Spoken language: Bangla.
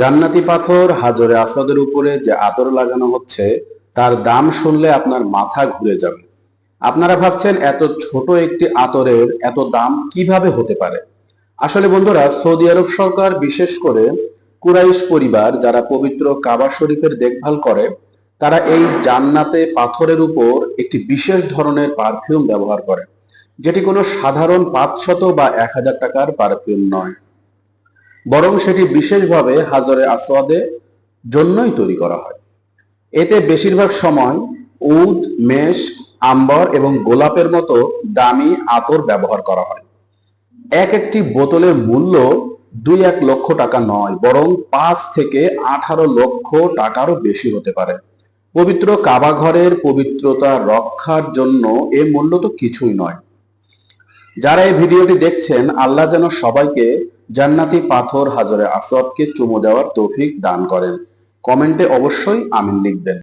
জান্নাতি পাথর হাজরে আসাদের উপরে যে আতর লাগানো হচ্ছে, তার দাম শুনলে আপনার মাথা ঘুরে যাবে। আপনারা ভাবছেন, এত ছোট একটি আতরের এত দাম কীভাবে হতে পারে? আসলে বন্ধুরা, সৌদি আরব সরকার বিশেষ করে কুরাইশ পরিবার যারা পবিত্র কাবা শরীফের দেখভাল করে, তারা এই জান্নাতে পাথরের উপর একটি বিশেষ ধরনের পারফিউম ব্যবহার করে, যেটি কোনো সাধারণ পাঁচশত বা এক হাজার টাকার পারফিউম নয়। বরং সেটি বিশেষভাবে হাজরে আসওয়াদে জন্যই তৈরি করা হয়। এতে বেশিরভাগ সময় উদ মেষ আম্বর এবং গোলাপের মতো দামি আতর ব্যবহার করা হয়। এক একটি বোতলের মূল্য দুই এক লক্ষ টাকা নয়, বরং পাঁচ থেকে আঠারো লক্ষ টাকারও বেশি হতে পারে। পবিত্র কাবা ঘরের পবিত্রতা রক্ষার জন্য এ মূল্য তো কিছুই নয়। যারা এই ভিডিওটি দেখছেন, আল্লাহ যেন সবাইকে জান্নাতি পাথর হাজরে আসওয়াদকে চুমু দেওয়ার তৌফিক দান করেন। কমেন্টে অবশ্যই আমিন লিখবেন।